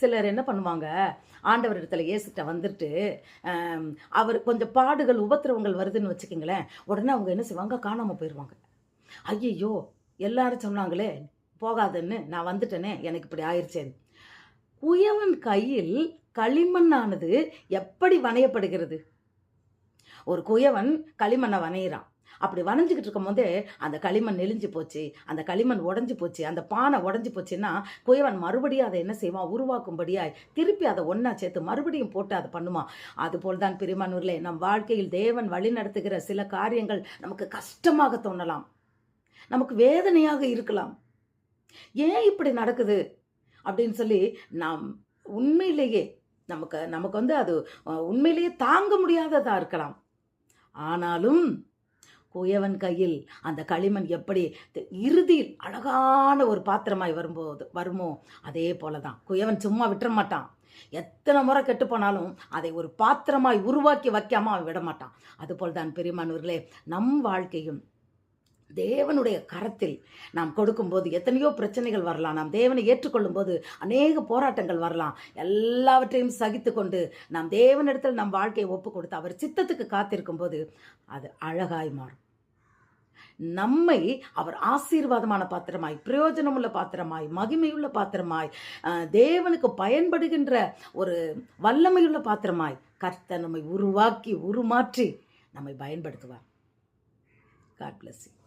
சிலர் என்ன பண்ணுவாங்க? ஆண்டவர் இடத்துல இயேசுட்ட வந்துட்டு அவர் கொஞ்சம் பாடுகள் உபத்திரவங்கள் வருதுன்னு வச்சுக்கோங்களேன் உடனே அவங்க என்ன செய்வாங்க? காணாமல் போயிடுவாங்க ஐயையோ எல்லாரும் சொன்னாங்களே போகாதுன்னு நான் வந்துட்டேனே எனக்கு இப்படி ஆயிடுச்சே குயவன் கையில் களிமண்ணானது எப்படி வணையப்படுகிறது? ஒரு குயவன் களிமண்ணை வணையிறான். அப்படி வணைஞ்சிக்கிட்டு இருக்கும்போதே அந்த களிமண் நெளிஞ்சு போச்சு அந்த களிமண் உடஞ்சி போச்சு அந்த பானை உடஞ்சி போச்சுன்னா குயவன் மறுபடியும் அதை என்ன செய்வான்? உருவாக்கும்படியாய் திருப்பி அதை ஒன்றா சேர்த்து மறுபடியும் போட்டு அதை பண்ணுமா அதுபோல் தான் பிரிமானூரில் நம் வாழ்க்கையில் தேவன் வழி நடத்துகிற சில காரியங்கள் நமக்கு கஷ்டமாக தோணலாம். நமக்கு வேதனையாக இருக்கலாம். ஏன் இப்படி நடக்குது? அப்படின்னு சொல்லி நாம் உண்மையிலேயே நமக்கு நமக்கு வந்து அது உண்மையிலேயே தாங்க முடியாததாக இருக்கலாம். ஆனாலும் குயவன் கையில் அந்த களிமண் எப்படி இறுதியில் அழகான ஒரு பாத்திரமாய் வரும்போது வருமோ? அதே போல தான் குயவன் சும்மா விட்டுற மாட்டான் எத்தனை முறை கெட்டு போனாலும் அதை ஒரு பாத்திரமாய் உருவாக்கி வைக்காம அவன் விட மாட்டான் அதுபோல் தான் பெரியமானவர்களே நம் வாழ்க்கையும் தேவனுடைய கரத்தில் நாம் கொடுக்கும்போது எத்தனையோ பிரச்சனைகள் வரலாம். நாம் தேவனை ஏற்றுக்கொள்ளும் போது அநேக போராட்டங்கள் வரலாம். எல்லாவற்றையும் சகித்து கொண்டு நாம் தேவனிடத்தில் நம் வாழ்க்கையை ஒப்பு கொடுத்து அவர் சித்தத்துக்கு காத்திருக்கும் போது அது அழகாய் மாறும். நம்மை அவர் ஆசீர்வாதமான பாத்திரமாய் பிரயோஜனமுள்ள பாத்திரமாய் மகிமையுள்ள பாத்திரமாய் தேவனுக்கு பயன்படுகின்ற ஒரு வல்லமையுள்ள பாத்திரமாய் கர்த்த நம்மை உருவாக்கி உருமாற்றி நம்மை பயன்படுத்துவார். God bless you